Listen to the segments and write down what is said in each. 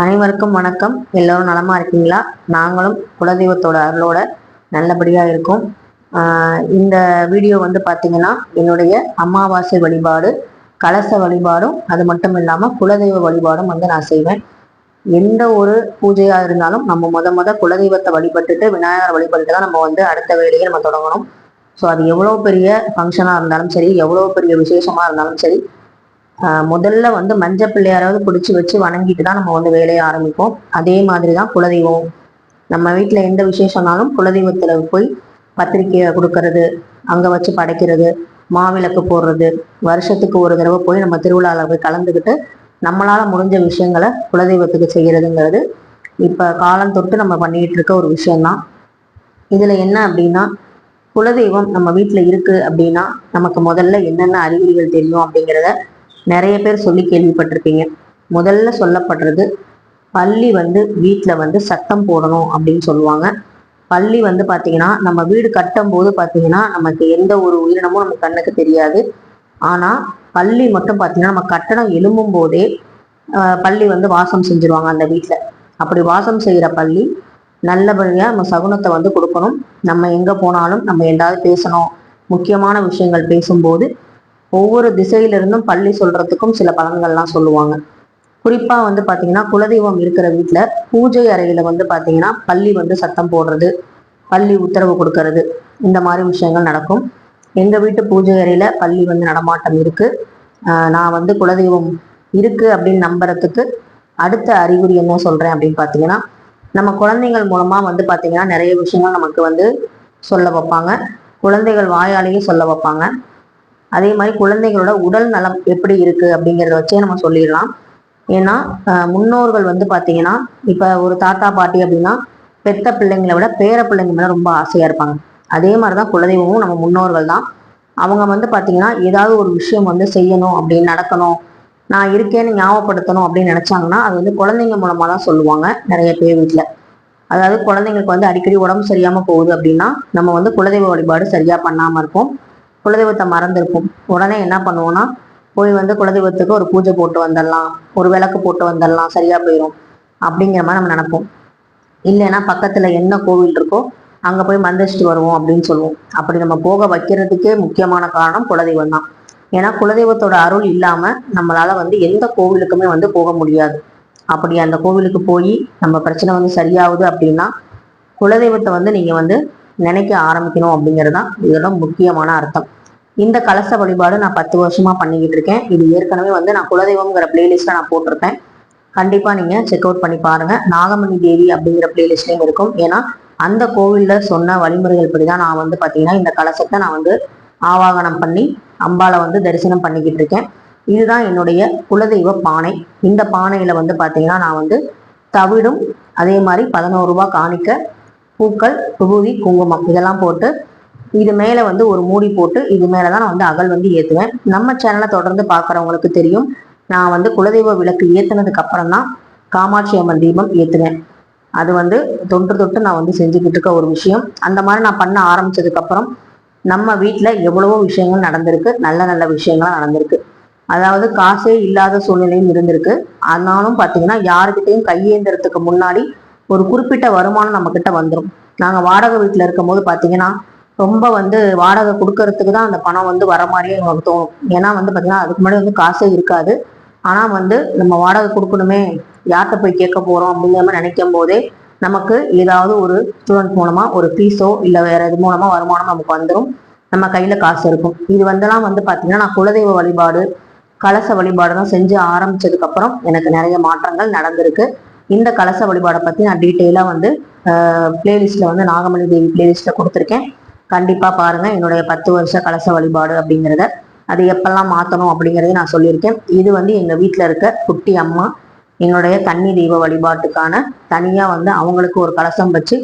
அனைவருக்கும் வணக்கம். எல்லோரும் நலமா இருக்கீங்களா? நாங்களும் குலதெய்வத்தோட அருளோட நல்லபடியா இருக்கோம். இந்த வீடியோ வந்து பார்த்தீங்கன்னா என்னுடைய அமாவாசை வழிபாடு கலச வழிபாடும் அது மட்டும் இல்லாமல் குலதெய்வ வழிபாடும் வந்து நான் செய்வேன். எந்த ஒரு பூஜையாக இருந்தாலும் நம்ம முத முத குலதெய்வத்தை வழிபட்டுட்டு விநாயகர் வழிபட்டு தான் நம்ம வந்து அடுத்த வேலையை நம்ம தொடங்கணும். ஸோ அது எவ்வளோ பெரிய ஃபங்க்ஷனாக இருந்தாலும் சரி எவ்வளோ பெரிய விசேஷமாக இருந்தாலும் சரி முதல்ல வந்து மஞ்சள் பிள்ளையாராவது பிடிச்சி வச்சு வணங்கிட்டு தான் நம்ம வந்து வேலையை ஆரம்பிப்போம். அதே மாதிரி தான் குலதெய்வம் நம்ம வீட்டில் எந்த விசேஷம்னாலும் குலதெய்வத்தில் போய் பத்திரிக்கையை கொடுக்கறது அங்கே வச்சு படைக்கிறது மாவிளக்கு போடுறது வருஷத்துக்கு ஒரு தடவை போய் நம்ம திருவிழாவில் போய் கலந்துக்கிட்டு நம்மளால் முடிஞ்ச விஷயங்களை குலதெய்வத்துக்கு செய்கிறதுங்கிறது இப்போ காலம் தொட்டு நம்ம பண்ணிகிட்டு இருக்க ஒரு விஷயம்தான். இதில் என்ன அப்படின்னா குலதெய்வம் நம்ம வீட்டில் இருக்குது அப்படின்னா நமக்கு முதல்ல என்னென்ன அறிகுறிகள் தெரியும் அப்படிங்கிறத நிறைய பேர் சொல்லி கேள்விப்பட்டிருப்பீங்க. முதல்ல சொல்லப்படுறது பள்ளி வந்து வீட்டில் வந்து சத்தம் போடணும் அப்படின்னு சொல்லுவாங்க. பள்ளி வந்து பார்த்தீங்கன்னா நம்ம வீடு கட்டும் போது பார்த்தீங்கன்னா நமக்கு எந்த ஒரு உயிரினமும் நம்ம கண்ணுக்கு தெரியாது. ஆனால் பள்ளி மட்டும் பார்த்தீங்கன்னா நம்ம கட்டணம் எழும்பும் போதே பள்ளி வந்து வாசம் செஞ்சுருவாங்க அந்த வீட்டில் அப்படி வாசம் செய்கிற பள்ளி நல்லபடியாக நம்ம சகுனத்தை வந்து கொடுக்கணும். நம்ம எங்கே போனாலும் நம்ம எதாவது பேசணும். முக்கியமான விஷயங்கள் பேசும்போது ஒவ்வொரு திசையிலிருந்தும் பள்ளி சொல்றதுக்கும் சில பலன்கள்லாம் சொல்லுவாங்க. குறிப்பா வந்து பாத்தீங்கன்னா குலதெய்வம் இருக்கிற வீட்டுல பூஜை அறையில வந்து பாத்தீங்கன்னா பள்ளி வந்து சத்தம் போடுறது பள்ளி உத்தரவு கொடுக்கறது இந்த மாதிரி விஷயங்கள் நடக்கும். எங்க வீட்டு பூஜை அறையில பள்ளி வந்து நடமாட்டம் இருக்கு. நான் வந்து குலதெய்வம் இருக்கு அப்படின்னு நம்புறதுக்கு அடுத்த அறிகுறி என்ன சொல்றேன் அப்படின்னு பாத்தீங்கன்னா நம்ம குழந்தைகள் மூலமா வந்து பாத்தீங்கன்னா நிறைய விஷயங்கள் நமக்கு வந்து சொல்ல வைப்பாங்க. குழந்தைகள் வாயாலேயே சொல்ல வைப்பாங்க. அதே மாதிரி குழந்தைகளோட உடல் நலம் எப்படி இருக்கு அப்படிங்கிறத வச்சே நம்ம சொல்லிடலாம். ஏன்னா முன்னோர்கள் வந்து பார்த்தீங்கன்னா இப்போ ஒரு தாத்தா பாட்டி அப்படின்னா பெத்த பிள்ளைங்களை விட பேர பிள்ளைங்க மேலே ரொம்ப ஆசையாக இருப்பாங்க. அதே மாதிரி தான் குலதெய்வமும் நம்ம முன்னோர்கள் தான். அவங்க வந்து பார்த்தீங்கன்னா ஏதாவது ஒரு விஷயம் வந்து செய்யணும் அப்படின்னு நடக்கணும். நான் இருக்கேன்னு ஞாபகப்படுத்தணும் அப்படின்னு நினச்சாங்கன்னா அது வந்து குழந்தைங்க மூலமாக தான் சொல்லுவாங்க நிறைய பேர் வீட்டில் அதாவது குழந்தைங்களுக்கு வந்து அடிக்கடி உடம்பு சரியாமல் போகுது அப்படின்னா நம்ம வந்து குலதெய்வ வழிபாடு சரியாக பண்ணாமல் இருப்போம். குலதெய்வத்தை மறந்துருப்போம். உடனே என்ன பண்ணுவோம்னா போய் வந்து குலதெய்வத்துக்கு ஒரு பூஜை போட்டு வந்துடலாம். ஒரு விளக்கு போட்டு வந்துடலாம். சரியா போயிடும் அப்படிங்கிற மாதிரி நம்ம நினைப்போம். இல்லைன்னா பக்கத்துல என்ன கோவில் இருக்கோ அங்க போய் மந்திரிச்சிட்டு வருவோம் அப்படின்னு சொல்லுவோம். அப்படி நம்ம போக வைக்கிறதுக்கே முக்கியமான காரணம் குலதெய்வம் தான். ஏன்னா குலதெய்வத்தோட அருள் இல்லாம நம்மளால வந்து எந்த கோவிலுக்குமே வந்து போக முடியாது. அப்படி அந்த கோவிலுக்கு போய் நம்ம பிரச்சனை வந்து சரியாகுது அப்படின்னா குலதெய்வத்தை வந்து நீங்க வந்து நினைக்க ஆரம்பிக்கணும் அப்படிங்கிறது தான் இதோட முக்கியமான அர்த்தம். இந்த கலச வழிபாடு நான் பத்து வருஷமா பண்ணிக்கிட்டு இருக்கேன். இது ஏற்கனவே வந்து நான் குலதெய்வம்ங்கிற பிளேலிஸ்ட்ல நான் போட்டிருப்பேன். கண்டிப்பா நீங்க செக் அவுட் பண்ணி பாருங்க. நாகமணி தேவி அப்படிங்கிற பிளேலிஸ்ட்லயும் இருக்கும். ஏன்னா அந்த கோவில்ல சொன்ன வழிமுறைகள் படி தான் நான் வந்து பாத்தீங்கன்னா இந்த கலசத்தை நான் வந்து ஆவாகனம் பண்ணி அம்பாளை வந்து தரிசனம் பண்ணிக்கிட்டு இருக்கேன். இதுதான் என்னுடைய குலதெய்வ பானை. இந்த பானையில வந்து பாத்தீங்கன்னா நான் வந்து தவிடும் அதே மாதிரி பதினோரு ரூபாய் காணிக்க பூக்கள் விபூதி குங்குமம் இதெல்லாம் போட்டு இது மேலே வந்து ஒரு மூடி போட்டு இது மேலே தான் நான் வந்து அகல் வந்து ஏற்றுவேன் நம்ம சேனலை தொடர்ந்து பார்க்குறவங்களுக்கு தெரியும். நான் வந்து குலதெய்வ விளக்கு ஏத்துனதுக்கு அப்புறம் தான் காமாட்சி அம்மன் தீபம் ஏற்றுவேன் அது வந்து தொன்று தொட்டு நான் வந்து செஞ்சுக்கிட்டு இருக்க ஒரு விஷயம். அந்த மாதிரி நான் பண்ண ஆரம்பிச்சதுக்கப்புறம் நம்ம வீட்டில் எவ்வளவோ விஷயங்கள் நடந்திருக்கு. நல்ல நல்ல விஷயங்களாக நடந்திருக்கு. அதாவது காசே இல்லாத சூழ்நிலையும் இருந்திருக்கு. ஆனாலும் பார்த்தீங்கன்னா யாருக்கிட்டையும் கையேந்திரத்துக்கு முன்னாடி ஒரு குறிப்பிட்ட வருமானம் நம்ம கிட்ட வந்துடும் நாங்கள் வாடகை வீட்டில் இருக்கும்போது பார்த்தீங்கன்னா ரொம்ப வந்து வாடகை கொடுக்கறதுக்கு தான் அந்த பணம் வந்து வர மாதிரியே எங்களுக்கு தோணும். ஏன்னா வந்து பார்த்தீங்கன்னா அதுக்கு முன்னாடி வந்து காசே இருக்காது. ஆனால் வந்து நம்ம வாடகை கொடுக்கணுமே யார்கிட்ட போய் கேட்க போகிறோம் அப்படிங்கிற மாதிரி நினைக்கும் போதே நமக்கு ஏதாவது ஒரு ஸ்டூடெண்ட் மூலமாக ஒரு ஃபீஸோ இல்லை வேறு இது மூலமாக வருமானம் நமக்கு வந்துடும் நம்ம கையில் காசு இருக்கும். இது வந்தெல்லாம் வந்து பார்த்தீங்கன்னா நான் குலதெய்வ வழிபாடு கலச வழிபாடுலாம் செஞ்சு ஆரம்பிச்சதுக்கப்புறம் எனக்கு நிறைய மாற்றங்கள் நடந்திருக்கு. இந்த கலச வழிபாடை பத்தி நான் டீட்டெயிலா வந்து பிளேலிஸ்ட்ல வந்து நாகமணி தேவி பிளேலிஸ்ட்ல கொடுத்துருக்கேன். கண்டிப்பா பாருங்க என்னுடைய பத்து வருஷ கலச வழிபாடு அப்படிங்கிறத. அது எப்பெல்லாம் மாத்தணும் அப்படிங்கறதையும் நான் சொல்லியிருக்கேன். இது வந்து எங்க வீட்டில் இருக்க குட்டி அம்மா என்னுடைய தண்ணி தெய்வ வழிபாட்டுக்கான தனியா வந்து அவங்களுக்கு ஒரு கலசம் வச்சு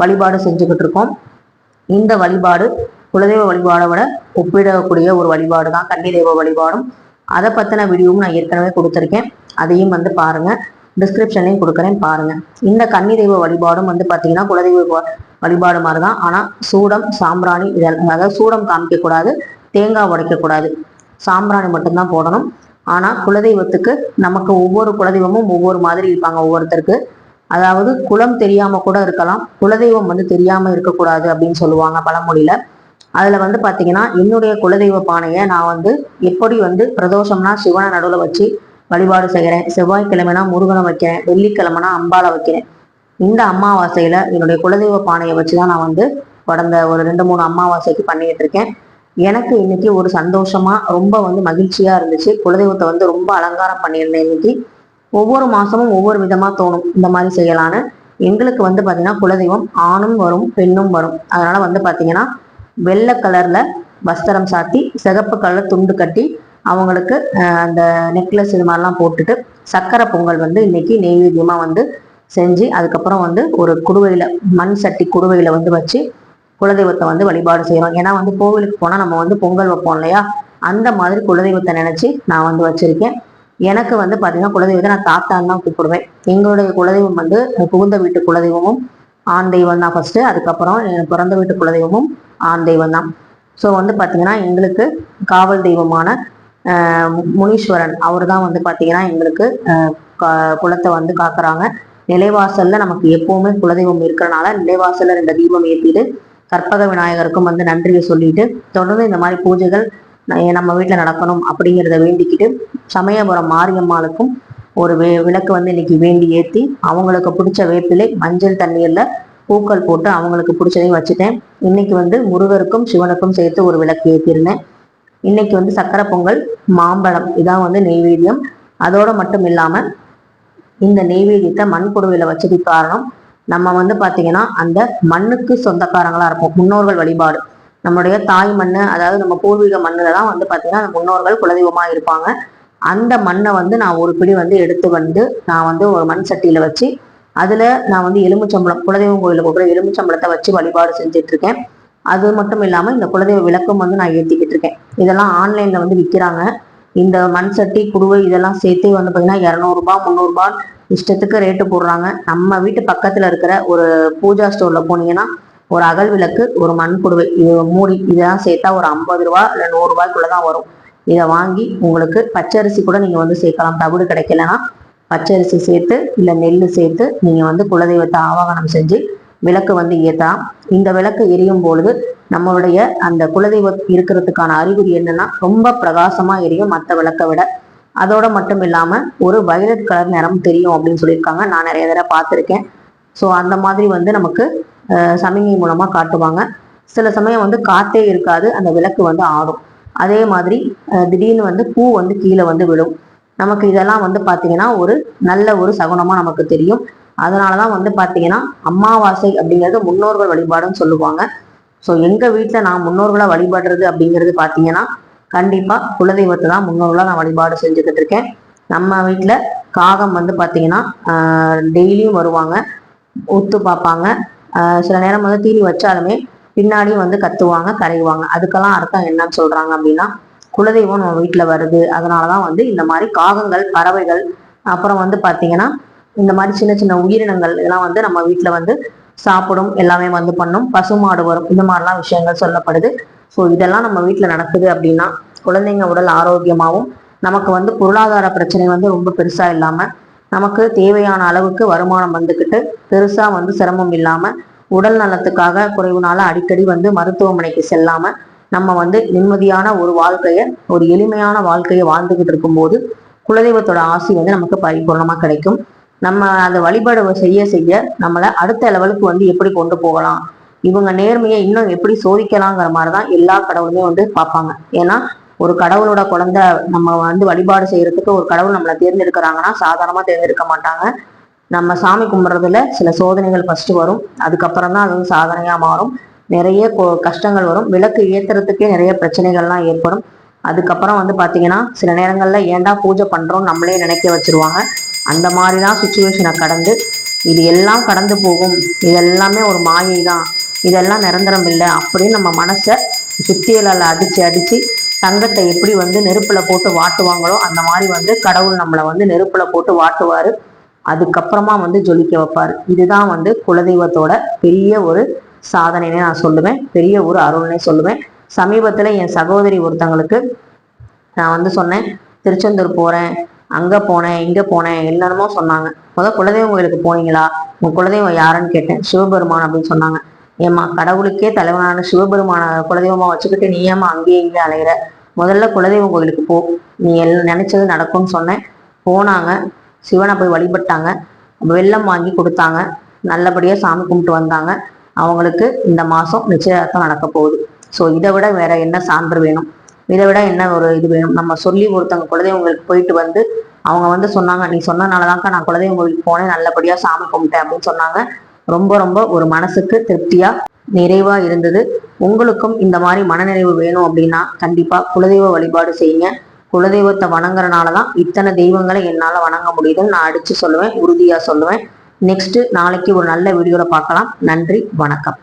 வழிபாடு செஞ்சுக்கிட்டு இருக்கோம். இந்த வழிபாடு குலதெய்வ வழிபாடை விட ஒப்பிடக்கூடிய ஒரு வழிபாடு தான் கன்னி தெய்வ வழிபாடும். அதை பத்தின வீடியோவும் நான் ஏற்கனவே கொடுத்துருக்கேன். அதையும் வந்து பாருங்க. டிஸ்கிரிப்ஷன்லையும் கொடுக்குறேன் பாருங்கள் இந்த கன்னி தெய்வ வழிபாடும் வந்து பார்த்தீங்கன்னா குலதெய்வ வ- வழிபாடு மாதிரி தான் ஆனால் சூடம் சாம்பிராணி இதெல்லாம் அதாவது சூடம் காமிக்கக்கூடாது தேங்காய் உடைக்கக்கூடாது. சாம்பிராணி மட்டும்தான் போடணும். ஆனால் குலதெய்வத்துக்கு நமக்கு ஒவ்வொரு குலதெய்வமும் ஒவ்வொரு மாதிரி இருப்பாங்க ஒவ்வொருத்தருக்கு. அதாவது குலம் தெரியாம கூட இருக்கலாம் குலதெய்வம் வந்து தெரியாம இருக்கக்கூடாது அப்படின்னு சொல்லுவாங்க பழமொழியில. அதுல வந்து பாத்தீங்கன்னா என்னுடைய குலதெய்வ பானையை நான் வந்து எப்படி வந்து பிரதோஷம்னா சிவனை நடுவில் வச்சு வழிபாடு செய்கிறேன். செவ்வாய்க்கிழமைனா முருகனை வைக்கிறேன். வெள்ளிக்கிழமைனா அம்பாலை வைக்கிறேன். இந்த அமாவாசையில என்னுடைய குலதெய்வ பானையை வச்சுதான் நான் வந்து கடந்த ஒரு ரெண்டு மூணு அமாவாசைக்கு பண்ணிட்டு இருக்கேன். எனக்கு இன்னைக்கு ஒரு சந்தோஷமா ரொம்ப வந்து மகிழ்ச்சியா இருந்துச்சு. குலதெய்வத்தை வந்து ரொம்ப அலங்காரம் பண்ணியிருந்தேன் இன்னைக்கு. ஒவ்வொரு மாசமும் ஒவ்வொரு விதமா தோணும். இந்த மாதிரி செய்யலான்னு. எங்களுக்கு வந்து பாத்தீங்கன்னா குலதெய்வம் ஆணும் வரும் பெண்ணும் வரும். அதனால வந்து பாத்தீங்கன்னா வெள்ளை கலர்ல வஸ்திரம் சாத்தி சிகப்பு கலர் துண்டு கட்டி அவங்களுக்கு அந்த நெக்லஸ் இது மாதிரிலாம் போட்டுட்டு சக்கரை பொங்கல் வந்து இன்னைக்கு நெய்வேத்தியமாக வந்து செஞ்சு அதுக்கப்புறம் வந்து ஒரு குடுவையில் மண் சட்டி குடுவையில் வந்து வச்சு குலதெய்வத்தை வந்து வழிபாடு செய்கிறோம் ஏன்னா வந்து கோவிலுக்கு போனால் நம்ம வந்து பொங்கல் வைப்போம் இல்லையா? அந்த மாதிரி குலதெய்வத்தை நினச்சி நான் வந்து வச்சுருக்கேன். எனக்கு வந்து பார்த்தீங்கன்னா குலதெய்வத்தை நான் தாத்தான்னு தான் கூப்பிடுவேன். எங்களுடைய குலதெய்வம் வந்து புகுந்த வீட்டு குலதெய்வமும் ஆண் தெய்வம் தான் ஃபஸ்ட்டு அதுக்கப்புறம் பிறந்த வீட்டு குலதெய்வமும் ஆண் தெய்வம் தான். ஸோ வந்து பார்த்தீங்கன்னா எங்களுக்கு காவல் தெய்வமான முனீஸ்வரன். அவர் தான் வந்து பார்த்தீங்கன்னா எங்களுக்கு குளத்தை வந்து காக்குறாங்க. நிலைவாசல்ல நமக்கு எப்பவுமே குலதெய்வம் இருக்கிறனால நிலைவாசல்ல ரெண்டு தீபம் ஏற்றிட்டு கற்பக விநாயகருக்கும் வந்து நன்றியை சொல்லிட்டு தொடர்ந்து இந்த மாதிரி பூஜைகள் நம்ம வீட்டில் நடக்கணும் அப்படிங்கிறத வேண்டிக்கிட்டு சமயபுரம் மாரியம்மாளுக்கும் ஒரு வே விளக்கு வந்து இன்னைக்கு வேண்டி ஏற்றி அவங்களுக்கு பிடிச்ச வேப்பிலை மஞ்சள் தண்ணீரில் பூக்கள் போட்டு அவங்களுக்கு பிடிச்சதையும் வச்சுட்டேன். இன்னைக்கு வந்து முருகருக்கும் சிவனுக்கும் சேர்த்து ஒரு விளக்கு ஏற்றிருந்தேன் இன்னைக்கு வந்து சக்கரை பொங்கல் மாம்பழம் இதான் வந்து நெய்வேத்தியம். அதோட மட்டும் இல்லாமல் இந்த நெய்வேத்தியத்தை மண் குடுவையில் வச்சதுக்கு காரணம் நம்ம வந்து பார்த்தீங்கன்னா அந்த மண்ணுக்கு சொந்தக்காரங்களாக இருப்போம். முன்னோர்கள் வழிபாடு. நம்மளுடைய தாய் மண் அதாவது நம்ம பூர்வீக மண்ணில் தான் வந்து பாத்தீங்கன்னா முன்னோர்கள் குலதெய்வமாக இருப்பாங்க. அந்த மண்ணை வந்து நான் ஒரு பிடி வந்து எடுத்து வந்து நான் வந்து ஒரு மண் சட்டியில் வச்சு அதில் நான் வந்து எலுமிச்சம்பளம் குலதெய்வம் கோயிலில் கூட எலுமிச்சம்பளத்தை வச்சு வழிபாடு செஞ்சுட்டு இருக்கேன். அது மட்டும் இல்லாமல் இந்த குலதெய்வ விளக்கம் வந்து நான் ஏற்றிக்கிட்டு இருக்கேன். இதெல்லாம் ஆன்லைனில் வந்து விற்கிறாங்க இந்த மண் சட்டி குடுவை இதெல்லாம் சேர்த்து வந்து பார்த்தீங்கன்னா இரநூறுபா முந்நூறுபா இஷ்டத்துக்கு ரேட்டு போடுறாங்க. நம்ம வீட்டு பக்கத்தில் இருக்கிற ஒரு பூஜா ஸ்டோரில் போனீங்கன்னா ஒரு அகல் விளக்கு ஒரு மண் குடுவை இது மூடி இதெல்லாம் சேர்த்தா ஒரு ஐம்பது ரூபா இல்லை நூறுரூபாய்க்குள்ளே ரூபாய்க்குள்ளதான் வரும். இதை வாங்கி உங்களுக்கு பச்சரிசி கூட நீங்கள் வந்து சேர்க்கலாம். தவிடு கிடைக்கலன்னா பச்சரிசி சேர்த்து இல்லை நெல் சேர்த்து நீங்கள் வந்து குலதெய்வத்தை ஆவாகனம் செஞ்சு விளக்கு வந்து ஏற்றலாம் இந்த விளக்கு எரியும் பொழுது நம்மளுடைய அந்த குலதெய்வம் இருக்கிறதுக்கான அறிகுறி என்னன்னா ரொம்ப பிரகாசமா எரியும் மற்ற விளக்கை விட. அதோட மட்டும் இல்லாம ஒரு வயலட் கலர் நிறம் தெரியும் அப்படின்னு சொல்லியிருக்காங்க. நான் நிறைய தடவை பார்த்துருக்கேன். ஸோ அந்த மாதிரி வந்து நமக்கு சமிகை மூலமா காட்டுவாங்க. சில சமயம் வந்து காத்தே இருக்காது அந்த விளக்கு வந்து ஆடும். அதே மாதிரி திடீர்னு வந்து பூ வந்து கீழே வந்து விழும். நமக்கு இதெல்லாம் வந்து பாத்தீங்கன்னா ஒரு நல்ல ஒரு சகுனமா நமக்கு தெரியும். அதனாலதான் வந்து பாத்தீங்கன்னா அமாவாசை அப்படிங்கிறது முன்னோர்கள் வழிபாடுன்னு சொல்லுவாங்க. ஸோ எங்க வீட்டுல நான் முன்னோர்களை வழிபடுறது அப்படிங்கிறது பாத்தீங்கன்னா கண்டிப்பா குலதெய்வத்தை தான் முன்னோர்களா நான் வழிபாடு செஞ்சுக்கிட்டு இருக்கேன். நம்ம வீட்டுல காகம் வந்து பாத்தீங்கன்னா டெய்லியும் வருவாங்க. ஒத்து பார்ப்பாங்க. சில நேரம் வந்து தீனி வச்சாலுமே பின்னாடியும் வந்து கத்துவாங்க கரையுவாங்க அதுக்கெல்லாம் அர்த்தம் என்னன்னு சொல்றாங்க அப்படின்னா குலதெய்வம் நம்ம வீட்டில் வருது. அதனாலதான் வந்து இந்த மாதிரி காகங்கள் பறவைகள் அப்புறம் வந்து பார்த்தீங்கன்னா இந்த மாதிரி சின்ன சின்ன உயிரினங்கள் இதெல்லாம் வந்து நம்ம வீட்டில் வந்து சாப்பிடும் எல்லாமே வந்து பண்ணும். பசுமாடு வரும். இந்த மாதிரிலாம் விஷயங்கள் சொல்லப்படுது. ஸோ இதெல்லாம் நம்ம வீட்டில் நடக்குது அப்படின்னா குழந்தைங்க உடல் ஆரோக்கியமாகவும் நமக்கு வந்து பொருளாதார பிரச்சனை வந்து ரொம்ப பெருசாக இல்லாமல் நமக்கு தேவையான அளவுக்கு வருமானம் வந்துக்கிட்டு பெருசாக வந்து சிரமம் இல்லாமல் உடல் நலத்துக்காக குறைவுனால அடிக்கடி வந்து மருத்துவமனைக்கு செல்லாமல் நம்ம வந்து நிம்மதியான ஒரு வாழ்க்கையை ஒரு எளிமையான வாழ்க்கையை வாழ்ந்துக்கிட்டு இருக்கும்போது குலதெய்வத்தோட ஆசி வந்து நமக்கு பரிபூர்ணமாக கிடைக்கும். நம்ம அந்த வழிபாடு செய்ய செய்ய நம்மளை அடுத்த லெவலுக்கு வந்து எப்படி கொண்டு போகலாம்? இவங்க நேர்மையை இன்னும் எப்படி சோதிக்கலாங்கிற மாதிரி தான் எல்லா கடவுளுமே வந்து பார்ப்பாங்க. ஏன்னா ஒரு கடவுளோட குழந்தை நம்ம வந்து வழிபாடு செய்யறதுக்கு ஒரு கடவுள் நம்மளை தேர்ந்தெடுக்கிறாங்கன்னா சாதாரணமாக தேர்ந்தெடுக்க மாட்டாங்க. நம்ம சாமி கும்பிட்றதுல சில சோதனைகள் ஃபர்ஸ்ட் வரும். அதுக்கப்புறம் தான் அது வந்து சாதனையாக மாறும். நிறைய கஷ்டங்கள் வரும். விளக்கு ஏத்துறதுக்கே நிறைய பிரச்சனைகள்லாம் ஏற்படும். அதுக்கப்புறம் வந்து பார்த்தீங்கன்னா சில நேரங்களில் ஏன்டா பூஜை பண்ணுறோம் நம்மளே நினைக்க வச்சிருவாங்க. அந்த மாதிரிதான் சுச்சுவேஷனை கடந்து இது எல்லாம் கடந்து போகும். இதெல்லாமே ஒரு மாயை தான் இதெல்லாம் நிரந்தரம் இல்லை அப்படின்னு நம்ம மனசை சுத்தியலால் அடித்து அடித்து தங்கத்தை எப்படி வந்து நெருப்பில் போட்டு வாட்டுவாங்களோ அந்த மாதிரி வந்து கடவுள் நம்மளை வந்து நெருப்பில் போட்டு வாட்டுவார். அதுக்கப்புறமா வந்து ஜொலிக்க வைப்பார். இதுதான் வந்து குலதெய்வத்தோட பெரிய ஒரு சாதனைனே நான் சொல்லுவேன். பெரிய ஒரு அருள்னே சொல்லுவேன். சமீபத்தில் என் சகோதரி ஒருத்தங்களுக்கு நான் வந்து சொன்னேன் திருச்செந்தூர் போகிறேன் அங்க போனேன் இங்க போனேன் என்னென்னமோ சொன்னாங்க. முதல் குலதெய்வம் கோயிலுக்கு போனீங்களா? உங்க குலதெய்வம் யாருன்னு கேட்டேன். சிவபெருமான் அப்படின்னு சொன்னாங்க. ஏம்மா கடவுளுக்கே தலைவனான சிவபெருமான குலதெய்வமா வச்சுக்கிட்டு நீ ஏமா அங்கேயே இங்கே அலையிற? முதல்ல குலதெய்வம் கோயிலுக்கு போ. நீ எல்லாம் நினைச்சது நடக்கும்னு சொன்னேன். போனாங்க. சிவனை போய் வழிபட்டாங்க. வெள்ளம் வாங்கி கொடுத்தாங்க. நல்லபடியாக சாமி கும்பிட்டு வந்தாங்க. அவங்களுக்கு இந்த மாதம் நிச்சயதார்த்தம் நடக்க போகுது. ஸோ இதை விட வேற என்ன சான்று வேணும்? இதை விட என்ன ஒரு இது வேணும்? நம்ம சொல்லி ஒருத்தவங்க குலதெய்வங்களுக்கு போயிட்டு வந்து அவங்க வந்து சொன்னாங்க நீ சொன்னனாலதான்க்கா நான் குலதெய்வம் போனேன் நல்லபடியா சாமி கும்பிட்டேன் அப்படின்னு சொன்னாங்க. ரொம்ப ரொம்ப ஒரு மனசுக்கு திருப்தியா நிறைவா இருந்தது. உங்களுக்கும் இந்த மாதிரி மனநிறைவு வேணும் அப்படின்னா கண்டிப்பா குலதெய்வ வழிபாடு செய்யுங்க. குலதெய்வத்தை வணங்குறனால தான் இத்தனை தெய்வங்களை என்னால வணங்க முடியுதுன்னு நான் அடிச்சு சொல்லுவேன் உறுதியா சொல்லுவேன். நெக்ஸ்ட் நாளைக்கு ஒரு நல்ல வீடியோல பார்க்கலாம். நன்றி வணக்கம்.